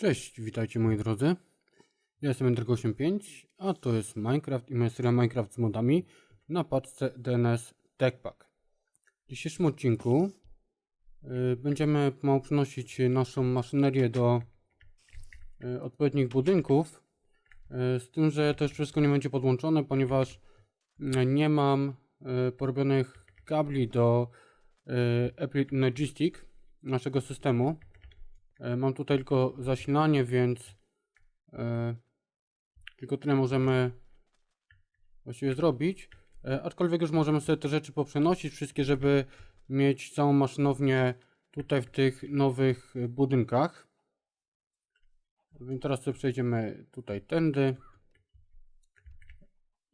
Cześć, witajcie moi drodzy. Ja jestem Ender85, a to jest Minecraft i moja seria Minecraft z modami na paczce DNS TechPack. W dzisiejszym odcinku y, będziemy pomału przenosić naszą maszynerię do y, odpowiednich budynków, y, z tym, że też wszystko nie będzie podłączone, ponieważ y, nie mam y, porobionych kabli do y, Apple Energistic naszego systemu. E, Mam tutaj tylko zasilanie, więc e, tylko tyle możemy właściwie zrobić. E, aczkolwiek już możemy sobie te rzeczy poprzenosić, wszystkie, żeby mieć całą maszynownię tutaj w tych nowych budynkach. Więc teraz sobie przejdziemy tutaj tędy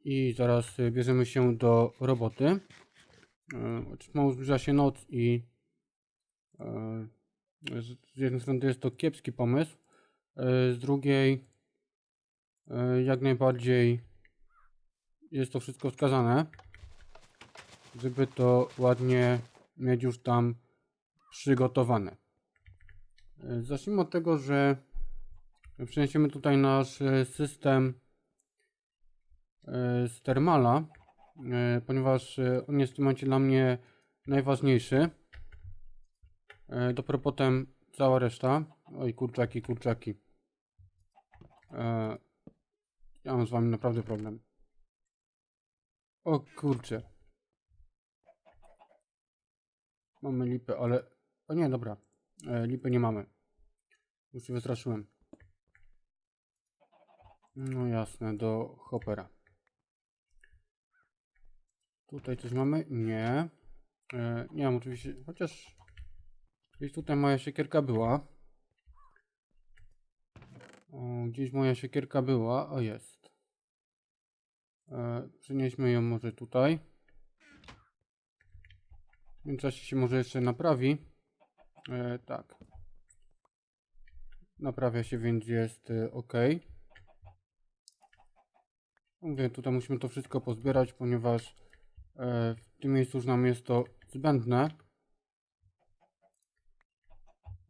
i zaraz bierzemy się do roboty. E, Mało zbliża się noc i z jednej strony jest to kiepski pomysł, e, z drugiej e, jak najbardziej jest to wszystko wskazane, żeby to ładnie mieć już tam przygotowane. E, Zacznijmy od tego, że przeniesiemy tutaj nasz system z Thermala, ponieważ on jest w tym momencie dla mnie najważniejszy. E, Dopiero potem cała reszta. Oj, kurczaki, kurczaki. E, ja mam z wami naprawdę problem. O kurcze. Mamy lipy, ale... O nie, dobra. E, lipy nie mamy. Już się wystraszyłem. No jasne, do Hoppera. Tutaj coś mamy? Nie. E, nie mam oczywiście, chociaż... Gdzieś tutaj moja siekierka była. O, gdzieś moja siekierka była. O, jest. E, przenieśmy ją może tutaj. W międzyczasie się może jeszcze naprawi. E, tak. Naprawia się, więc jest e, ok. Mówię, tutaj musimy to wszystko pozbierać, ponieważ e, w tym miejscu już nam jest to zbędne.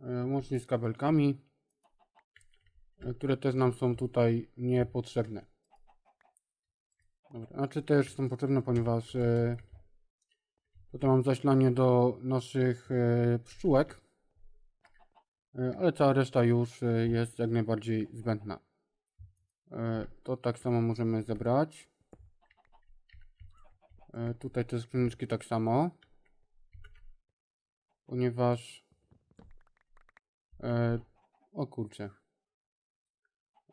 E, łącznie z kabelkami, e, które też nam są tutaj niepotrzebne. Dobra, znaczy też są potrzebne, ponieważ e, tutaj mam zasilanie do naszych pszczółek, ale cała reszta już jest jak najbardziej zbędna. To tak samo możemy zebrać. Tutaj te skrzyneczki tak samo, ponieważ E, o kurczę.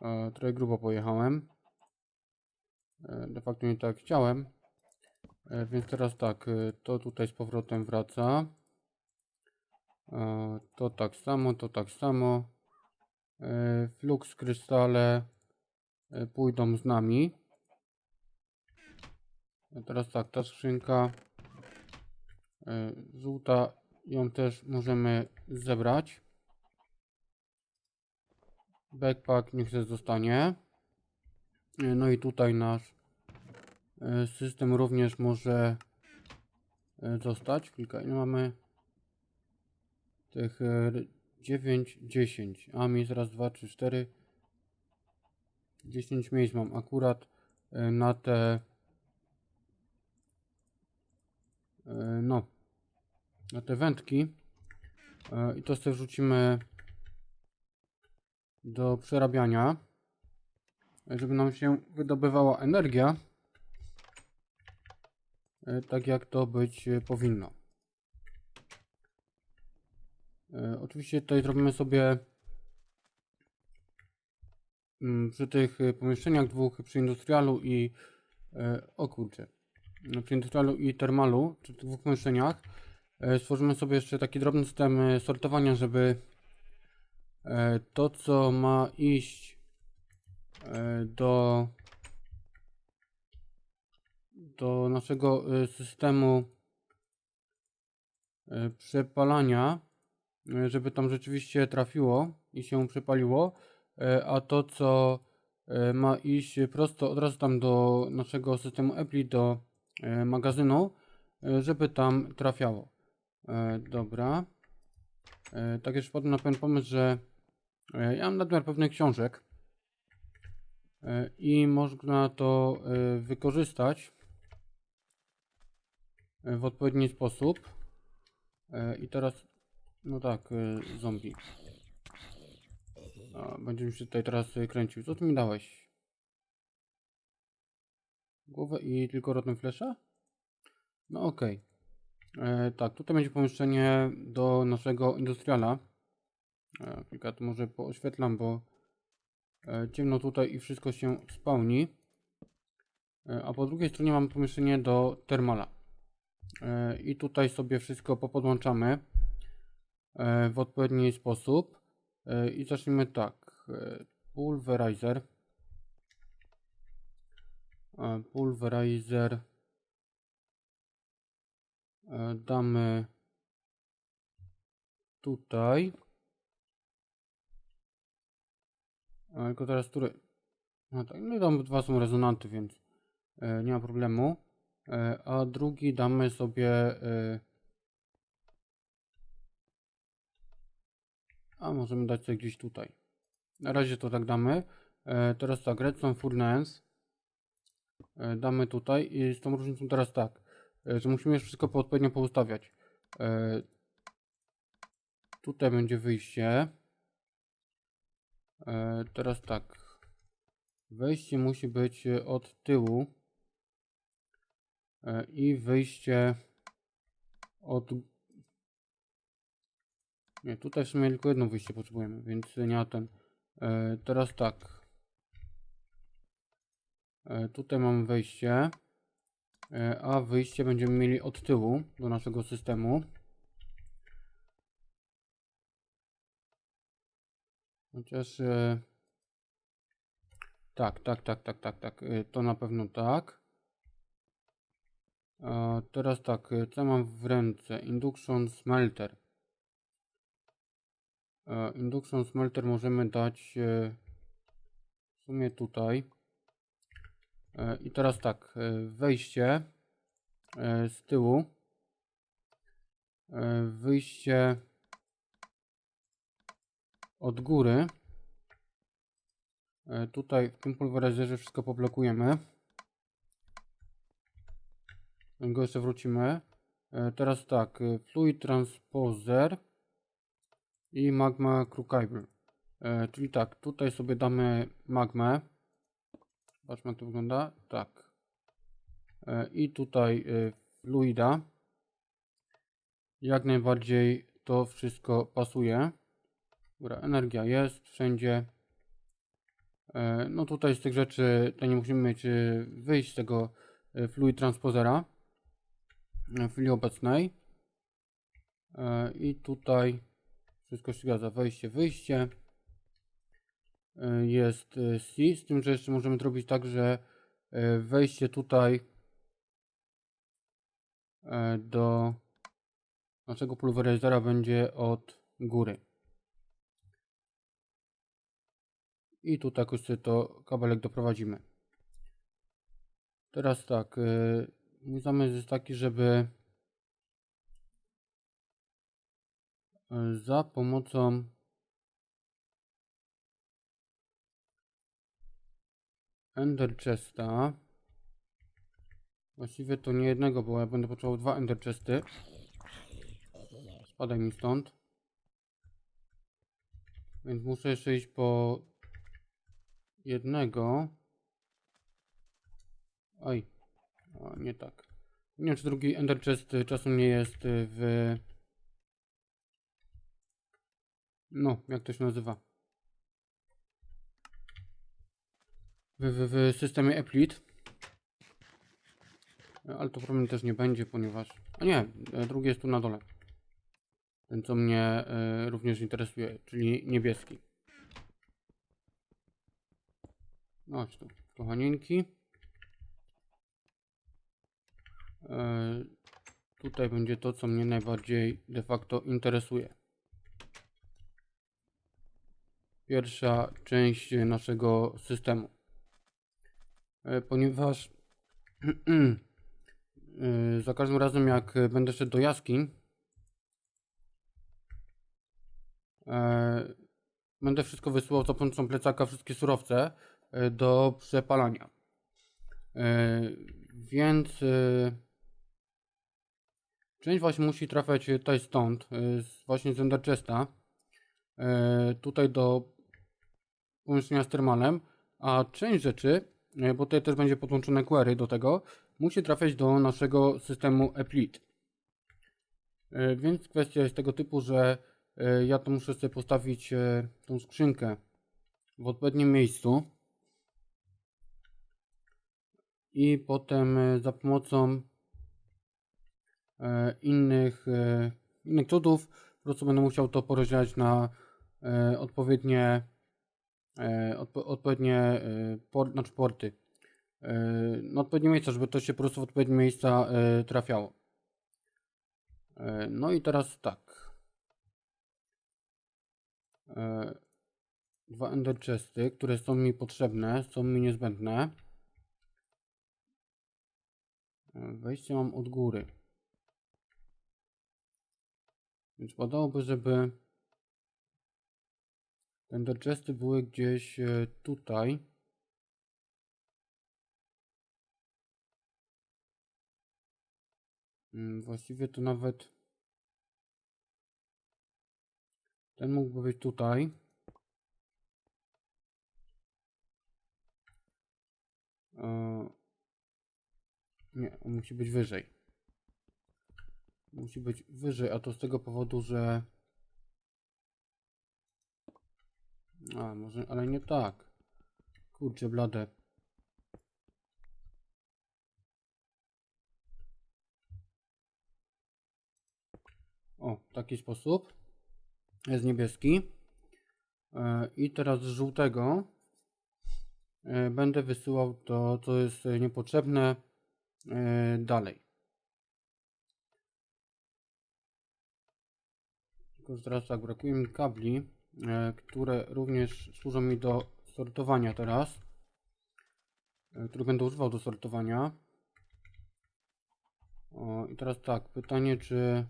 E, trochę grubo pojechałem. E, de facto nie tak chciałem. E, więc teraz tak, e, to tutaj z powrotem wraca. E, to tak samo, to tak samo. E, flux krystale e, pójdą z nami. A teraz tak, ta skrzynka e, ją też możemy zebrać. Backpack niech się zostanie. E, No i tutaj nasz e, system również może e, zostać. Kilka, ile mamy? Tych 9, 10. A mi raz, 2, 3, 4. 10 miejsc mam akurat na te no na te wędki i to sobie wrzucimy do przerabiania, żeby nam się wydobywała energia, e, tak jak to być e, powinno. E, Oczywiście tutaj zrobimy sobie mm, przy tych pomieszczeniach dwóch, przy industrialu i o kurczę, no, przy industrialu i termalu, przy tych dwóch pomieszczeniach stworzymy sobie jeszcze taki drobny system sortowania, żeby to, co ma iść e, do, do naszego e, systemu e, przepalania, e, żeby tam rzeczywiście trafiło i się przepaliło, e, a to, co e, ma iść prosto od razu tam do naszego systemu Appli, do e, magazynu, e, żeby tam trafiało. E, Dobra. E, Tak już wpadłem na pewien pomysł, że E, Ja mam nadmiar pewnych książek e, i można to e, wykorzystać e, w odpowiedni sposób. E, I teraz, no tak, e, zombie. A, Będzie mi się tutaj teraz e, kręcił. Co ty mi dałeś? Głowę i tylko rotem flesza? No okej. E, Tak, tutaj będzie pomieszczenie do naszego industriala. E, Kilka to może pooświetlam, bo e, ciemno tutaj i wszystko się spełni. E, A po drugiej stronie mamy pomieszczenie do termala. I tutaj sobie wszystko popodłączamy w odpowiedni sposób. I zacznijmy tak. Pulverizer. Pulverizer. Damy tutaj. E, Tylko teraz który? No tak, no i tam dwa są rezonanty, więc e, nie ma problemu. E, a drugi damy sobie. E, a możemy dać sobie gdzieś tutaj. Na razie to tak damy. E, teraz tak, Redstone Furnace. E, damy tutaj i z tą różnicą teraz tak, e, że musimy już wszystko po odpowiednio poustawiać. E, tutaj będzie wyjście. E, teraz tak. Wejście musi być e, od tyłu. E, I wyjście od. Nie, tutaj w sumie tylko jedno wyjście potrzebujemy, więc nie ma ten. Teraz tak. Tutaj mamy wejście. A wyjście będziemy mieli od tyłu do naszego systemu. Chociaż. E, tak, tak, tak, tak, tak, tak. E, to na pewno tak. A teraz tak, e, co mam w ręce? Induction Smelter. E, Induction Smelter możemy dać e, w sumie tutaj. E, I teraz tak, e, wejście e, z tyłu. E, Wyjście od góry. E, Tutaj w tym pulwerizerze wszystko poblokujemy. Niego jeszcze wrócimy. E, Teraz tak, e, Fluid Transposer i Magma Crew Cable. E, Czyli tak, tutaj sobie damy magmę. Zobaczmy jak to wygląda. Tak. I tutaj fluida. Jak najbardziej to wszystko pasuje. Dobra, energia jest wszędzie. E, No tutaj z tych rzeczy to nie musimy mieć e, wyjść z tego e, fluid transposera e, w chwili obecnej. I tutaj wszystko się zgadza. Wejście, wyjście. Jest C, z tym, że jeszcze możemy zrobić tak, że wejście tutaj do naszego pulweryzera będzie od góry. I tu tak sobie to kabelek doprowadzimy. Teraz tak, yy, mój zamysł jest taki, żeby yy, za pomocą Ender Chesta Właściwie to nie jednego, bo ja będę potrzebował dwa Ender Chesty. Spadaj mi stąd. Więc muszę jeszcze iść po jednego. Oj, o, nie tak. Nie wiem, czy drugi Ender Chest y, czasem nie jest y, w... No, jak to się nazywa? W, w, w systemie Eplit. Ale to problem też nie będzie, ponieważ... A nie, drugi jest tu na dole. Ten, co mnie e, również interesuje, czyli niebieski. No, chodź tu, kochanieńki. E, tutaj będzie to, co mnie najbardziej de facto interesuje. Pierwsza część naszego systemu. E, ponieważ e, za każdym razem, jak będę szedł do jaskiń, będę wszystko wysyłał za pomocą plecaka, wszystkie surowce do przepalania. E, Więc e, część właśnie musi trafiać tutaj stąd, e, właśnie z Ender e, tutaj do pomieszczenia z termalem, a część rzeczy, e, bo tutaj też będzie podłączone query do tego, musi trafiać do naszego systemu Applet. E, Więc kwestia jest tego typu, że e, ja to muszę sobie postawić e, tą skrzynkę w odpowiednim miejscu i potem e, za pomocą e, innych, e, innych cudów po prostu będę musiał to porozdzielać na odpowiednie odpo, odpowiednie znaczy porty na odpowiednie miejsca, żeby to się po prostu w odpowiednie miejsca trafiało. No i teraz tak. Dwa ender chesty, które są mi potrzebne, są mi niezbędne. Wejście mam od góry. Więc padałoby, żeby te chesty były gdzieś e, tutaj. Mm, Właściwie to nawet ten mógłby być tutaj. E, Nie, on musi być wyżej. Musi być wyżej, a to z tego powodu, że. A, może, ale nie tak. Kurczę, blade. O, w taki sposób. Jest niebieski. E, I teraz z żółtego e, będę wysyłał to, co jest niepotrzebne dalej. Tylko teraz tak, brakuje mi kabli, e, które również służą mi do sortowania teraz. E, które będę używał do sortowania. O, i teraz tak, pytanie czy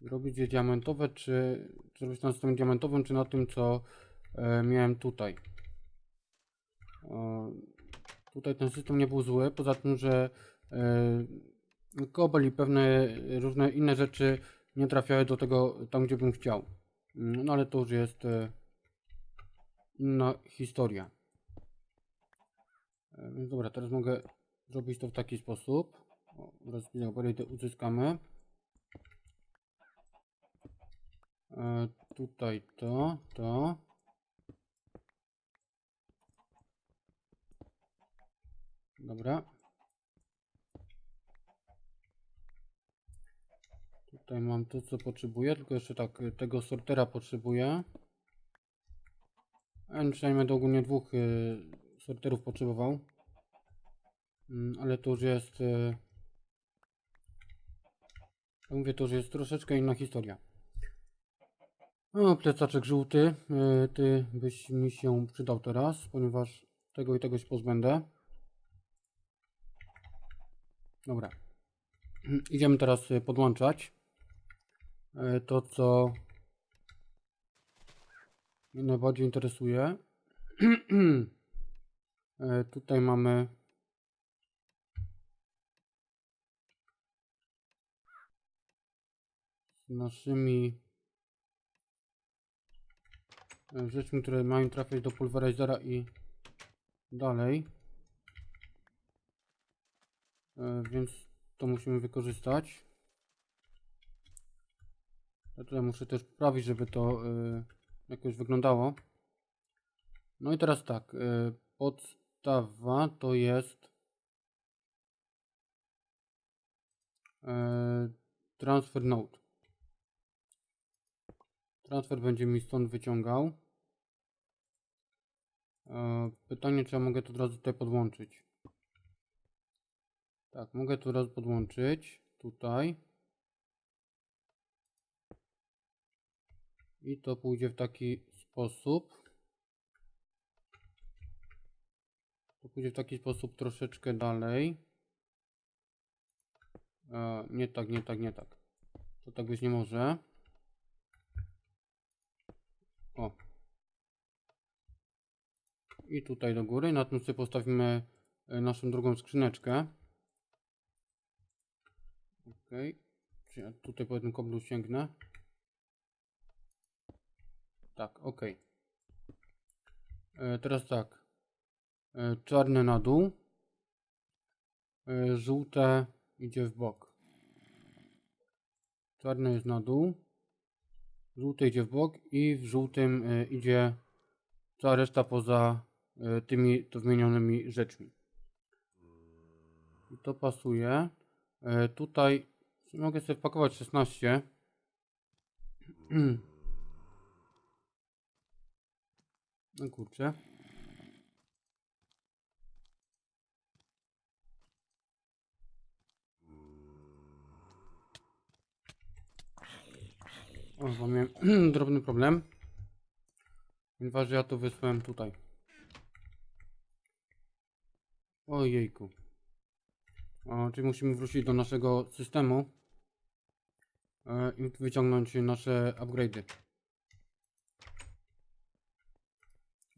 robić je diamentowe, czy, czy robić na systemie diamentowym, czy na tym, co miałem tutaj. Tutaj ten system nie był zły, poza tym, że e, kobel i pewne różne inne rzeczy nie trafiały do tego tam, gdzie bym chciał. No ale to już jest e, inna historia. E, Więc dobra, teraz mogę zrobić to w taki sposób. O, Teraz to uzyskamy. E, tutaj to, to. Dobra. Tutaj mam to, co potrzebuję, tylko jeszcze tak, y, tego sortera potrzebuję. A przynajmniej będę ogólnie dwóch y, sorterów potrzebował. Mm, ale to już jest... Y, ja mówię, to już jest troszeczkę inna historia. O, plecaczek żółty. y, Ty byś mi się przydał teraz, ponieważ tego i tego się pozbędę. Dobra. Idziemy teraz y, podłączać y, to, co mnie najbardziej interesuje. Y, Tutaj mamy z naszymi rzeczmi, które mają trafiać do pulverizera i dalej. E, więc to musimy wykorzystać. Ja tutaj muszę też poprawić, żeby to e, jakoś wyglądało. No i teraz tak, e, podstawa to jest transfer node. Transfer będzie mi stąd wyciągał. Pytanie, czy ja mogę to od razu tutaj podłączyć. Tak, mogę to raz podłączyć tutaj. I to pójdzie w taki sposób. To pójdzie w taki sposób troszeczkę dalej. E, nie tak, nie tak, nie tak. To tak być nie może. O. I tutaj do góry. Na tym sobie postawimy e, naszą drugą skrzyneczkę. Ok. Czy ja tutaj po jednym koblu sięgnę? Tak, ok. E, teraz tak. E, czarne na dół. E, żółte idzie w bok. Czarne jest na dół. Żółty idzie w bok i w żółtym e, idzie cała reszta poza e, tymi tu wymienionymi rzeczmi. I to pasuje. E, tutaj mogę sobie wpakować 16. No kurczę. O, miałem drobny problem. Ponieważ ja to wysłałem tutaj. Ojejku. O, czyli musimy wrócić do naszego systemu e, i wyciągnąć nasze upgrade'y.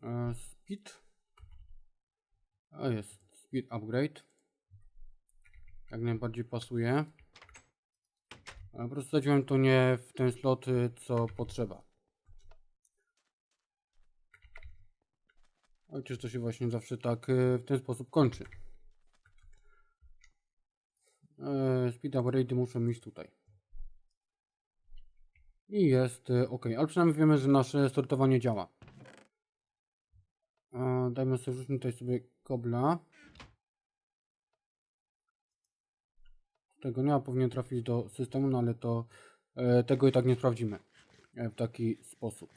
E, speed. A jest, speed upgrade. Jak najbardziej pasuje. Po prostu wsadziłem to nie w ten slot, y, co potrzeba. Chociaż to się właśnie zawsze tak y, w ten sposób kończy. E, Speed upgrade muszą iść tutaj. I jest y, ok, ale przynajmniej wiemy, że nasze sortowanie działa. E, Dajmy sobie, wrzućmy tutaj sobie kobla. Tego nie ma, powinien trafić do systemu, no ale to e, tego i tak nie sprawdzimy e, w taki sposób.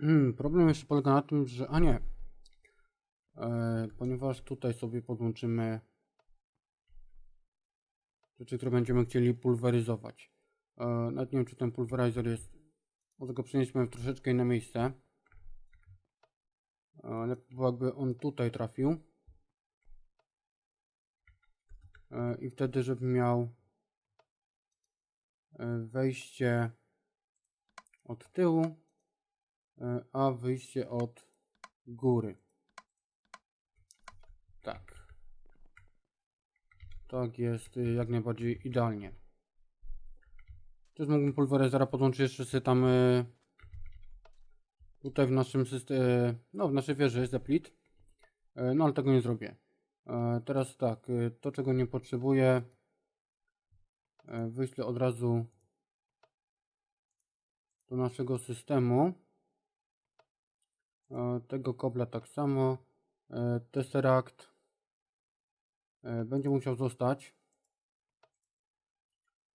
Hmm, problem jeszcze polega na tym, że. A nie. E, ponieważ tutaj sobie podłączymy rzeczy, które będziemy chcieli pulweryzować. E, nawet nie wiem, czy ten pulwerizer jest. Może go przenieśmy troszeczkę inne miejsce. E, lepiej jakby on tutaj trafił. I wtedy, żeby miał wejście od tyłu, a wyjście od góry. Tak. Tak jest y, jak najbardziej idealnie. Też mógłbym pulweryzera podłączyć jeszcze sobie tam y, tutaj w naszym systemie, no w naszej wieży jest zaplit. No ale tego nie zrobię. E, Teraz tak, y, to czego nie potrzebuję, e, wyślę od razu do naszego systemu. E, Tego kobla tak samo. E, Tesseract będzie musiał zostać.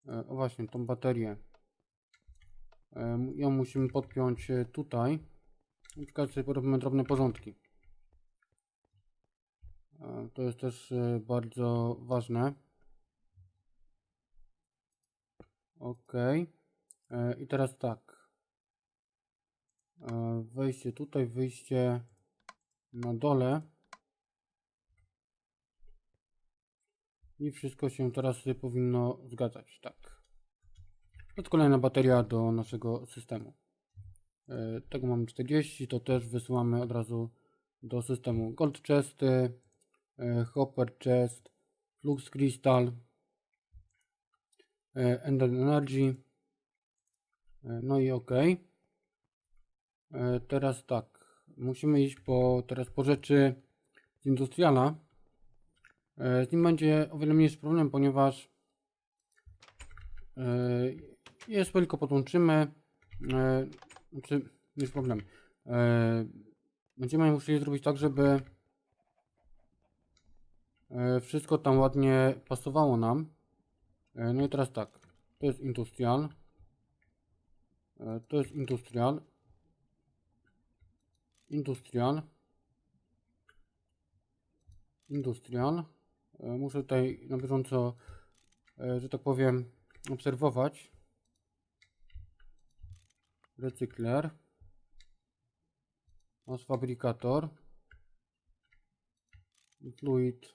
E, O właśnie, tą baterię. E, Ją musimy podpiąć e, tutaj. Na przykład sobie porobimy drobne porządki. E, To jest też e, bardzo ważne. Ok. E, I teraz tak. E, Wejście tutaj, wyjście na dole. I wszystko się teraz powinno zgadzać. Tak. To kolejna bateria do naszego systemu. E, Tego mamy 40, to też wysyłamy od razu do systemu Gold Chesty, e, Hopper Chest, Flux Crystal, e, Ender Energy. No i ok. Teraz tak, musimy iść po, teraz po rzeczy z Industriala. E, Z nim będzie o wiele mniejszy problem, ponieważ e, jest tylko podłączymy. e, Znaczy, jest problem. Będziemy musieli zrobić tak, żeby wszystko tam ładnie pasowało nam. No i teraz tak, to jest Industrial. To jest Industrial. Industrial. Industrial. E, Muszę tutaj na bieżąco, e, że tak powiem, obserwować. Recykler. Nasz fabrykator. Fluid.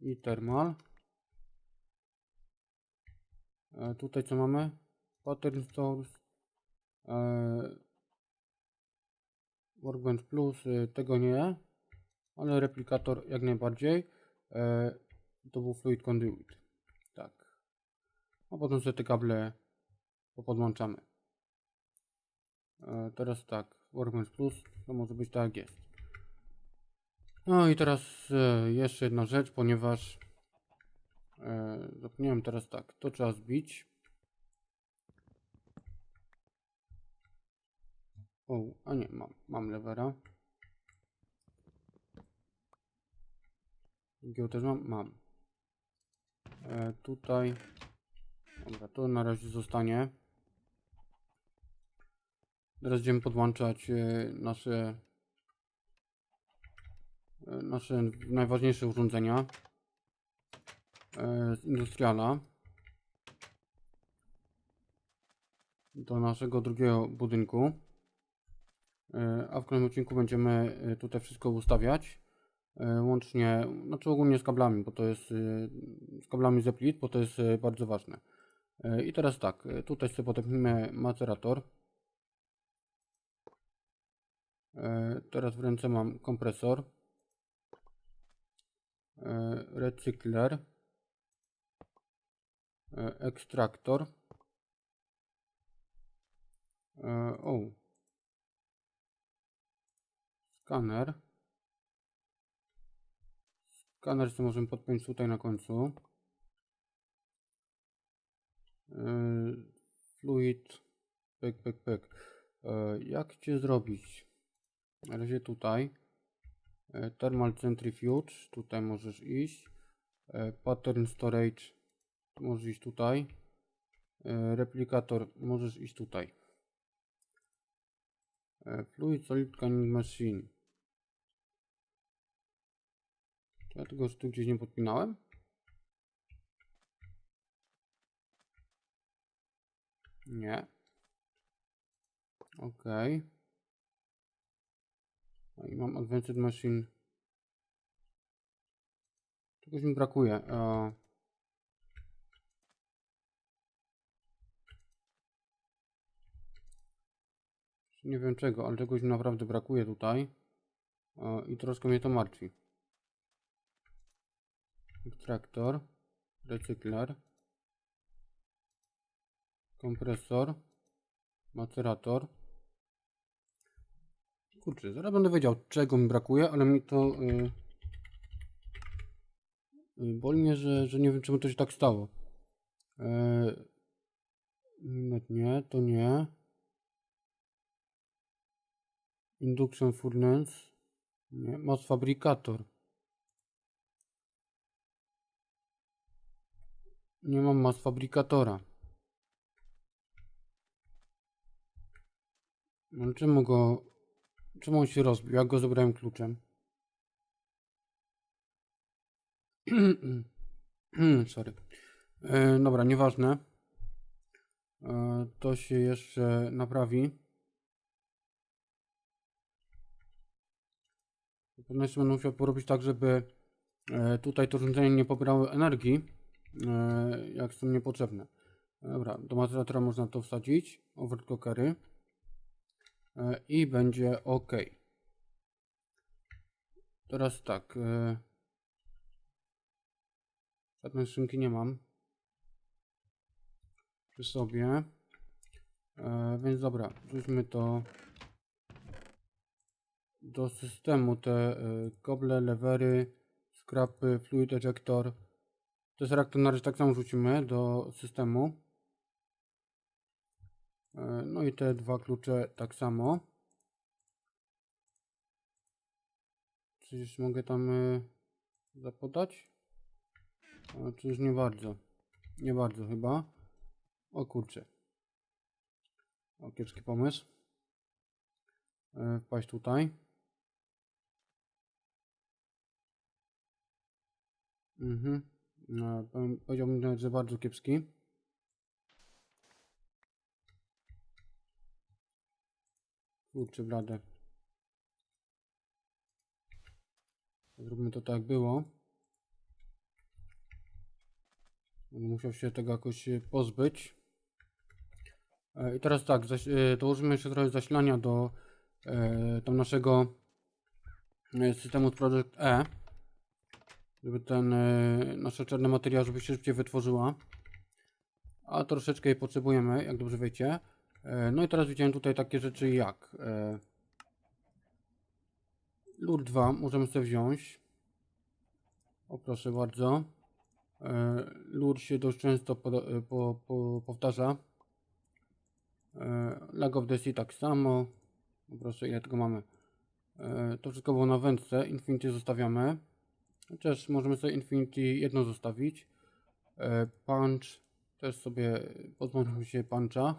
I thermal. E, tutaj co mamy? Pattern Stores, e, Workbench Plus, tego nie, ale replikator jak najbardziej. E, to był Fluid Conduit. Tak. A potem sobie te kable popodłączamy. E, teraz tak, Workbench Plus, to może być tak jest. No i teraz e, jeszcze jedna rzecz, ponieważ zapomniałem teraz tak, to trzeba zbić. O, a nie, mam, mam levera. Drugiego też mam? Mam. E, tutaj. Dobra, to na razie zostanie. Teraz będziemy podłączać e, nasze e, nasze najważniejsze urządzenia e, z Industriala do naszego drugiego budynku. A w kolejnym odcinku będziemy tutaj wszystko ustawiać. E, Łącznie, znaczy ogólnie z kablami, bo to jest e, z kablami Zeplit, bo to jest e, bardzo ważne. I teraz tak, tutaj sobie podepnijmy macerator. Teraz w ręce mam kompresor, recykler, ekstraktor. O, skaner. Skaner sobie możemy podpiąć tutaj na końcu. Yy, Fluid. Pyk, pyk, pyk. Yy, Jak cię zrobić? Na razie tutaj. Yy, Thermal Centrifuge. Tutaj możesz iść. Pattern Storage. Możesz iść tutaj. Replikator. Możesz iść tutaj. Fluid Solid Scanning Machine. Czy ja tego już tu gdzieś nie podpinałem? Nie. Ok. No i mam Advanced Machine. Czegoś mi brakuje. E... Nie wiem czego, ale czegoś mi naprawdę brakuje tutaj. E... I troszkę mnie to martwi. Ekstraktor. Recykler kompresor, macerator. Kurczę, zaraz będę wiedział, czego mi brakuje, ale mi to yy, yy, boli mnie, że, że nie wiem, czemu to się tak stało. Yy, nie, to nie. Induction furnace. Nie, mass fabrikator. Nie mam mass fabrikatora. No czemu go... Czemu on się rozbił? Jak go zebrałem kluczem? Sorry. E, dobra, nieważne. E, to się jeszcze naprawi. Pewnie jeszcze będę musiał porobić tak, żeby e, tutaj to urządzenie nie pobierało energii, jak są niepotrzebne. Dobra, do materatora można to wsadzić. Overclockery. E, i będzie ok. Teraz tak. e, Żadnej szynki nie mam przy sobie. E, Więc dobra, wrzućmy to do systemu. Te e, koble, lewery, skrapy, fluid ejector. Tesseract na razie tak samo wrzucimy do systemu. E, No i te dwa klucze tak samo. Czy już mogę tam e, zapodać? Czy już nie bardzo? Nie bardzo chyba. O kurczę. O kiepski pomysł. E, Wpaść tutaj. Mhm. No, powiedziałbym nawet, że bardzo kiepski. Kurczę blade. Zróbmy to tak jak było. Będę musiał się tego jakoś e, pozbyć. E, I teraz tak, zaś, e, dołożymy jeszcze trochę zasilania do tam naszego systemu z Project E, żeby ten e, nasza czarna materia, żeby się szybciej wytworzyła. A troszeczkę jej potrzebujemy, jak dobrze wiecie. E, no i teraz widziałem tutaj takie rzeczy jak e, Lur 2 możemy sobie wziąć. O proszę bardzo. E, Lur się dość często e, po, po, powtarza. E, Lag of the Sea tak samo. O proszę, ile tego mamy? To wszystko było na wędce. Infinity zostawiamy. Chociaż możemy sobie Infinity jedno zostawić. E, Punch też sobie pozbądźmy się puncha.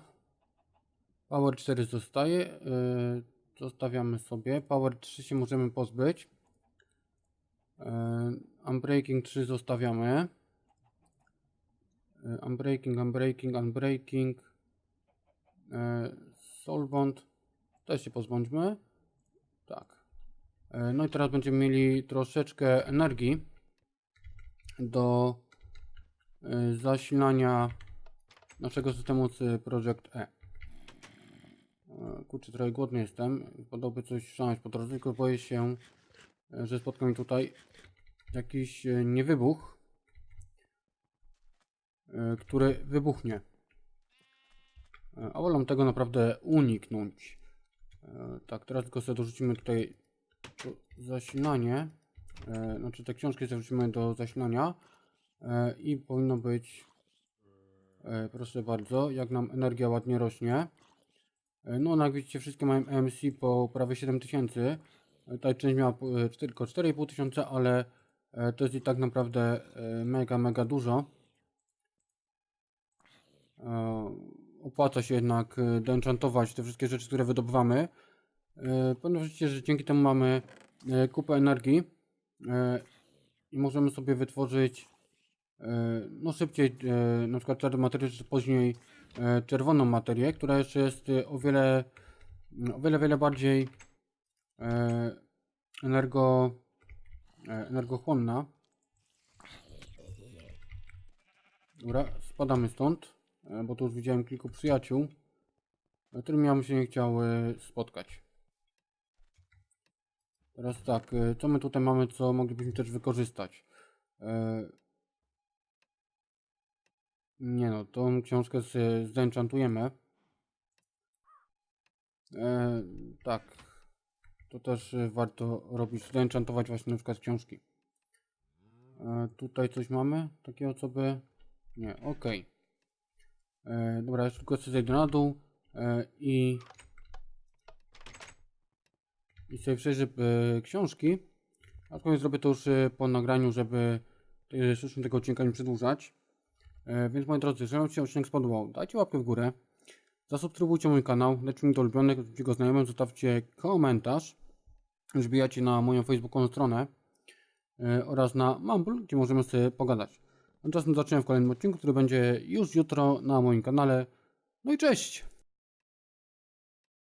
Power 4 zostaje. e, Zostawiamy sobie. Power 3 się możemy pozbyć. E, Unbreaking 3 zostawiamy. Unbreaking, unbreaking, unbreaking. Solvent też się pozbądźmy. Tak. E, No i teraz będziemy mieli troszeczkę energii do e, zasilania naszego systemu z Project E. E, Kurczę, trochę głodny jestem. Podałby coś szanować po drodze, tylko boję się, że spotka mi tutaj jakiś niewybuch, który wybuchnie. A wolę tego naprawdę uniknąć. Tak, teraz tylko sobie dorzucimy tutaj zasilanie. E, Znaczy te książki sobie wrzucimy do zasilania e, i powinno być e, proszę bardzo, jak nam energia ładnie rośnie. No, no jak widzicie, wszystkie mają EMC po prawie 7000. E, Ta część miała tylko 4,5 tysiąca, ale to jest i tak naprawdę mega, mega dużo. Opłaca się jednak deenchantować te wszystkie rzeczy, które wydobywamy. E, widzicie, że dzięki temu mamy e, kupę energii e, i możemy sobie wytworzyć no szybciej na przykład czarną materię, czy później czerwoną materię, która jeszcze jest o wiele, o wiele, wiele bardziej energo, energochłonna. Dobra, spadamy stąd, bo tu już widziałem kilku przyjaciół, z którymi ja bym się nie chciał spotkać. Teraz tak, e, co my tutaj mamy, co moglibyśmy też wykorzystać? E, Nie no, tą książkę z- zenchantujemy. E, tak, to też warto robić, zenchantować właśnie na przykład książki. Tutaj coś mamy takiego, co by... Nie, okej. E, Dobra, jeszcze tylko sobie zejdę na dół i... I sobie przejrzę e, książki. Aczkolwiek zrobię to już e, po nagraniu, żeby e, tego odcinka nie przedłużać. E, więc moi drodzy, jeżeli się odcinek spodobał, dajcie łapkę w górę. Zasubskrybujcie mój kanał, dajcie mi do ulubionych, dajcie go znajomym, zostawcie komentarz. Wbijacie na moją facebookową stronę e, oraz na Mumble, gdzie możemy sobie pogadać. Tymczasem zaczynam w kolejnym odcinku, który będzie już jutro na moim kanale. No i cześć!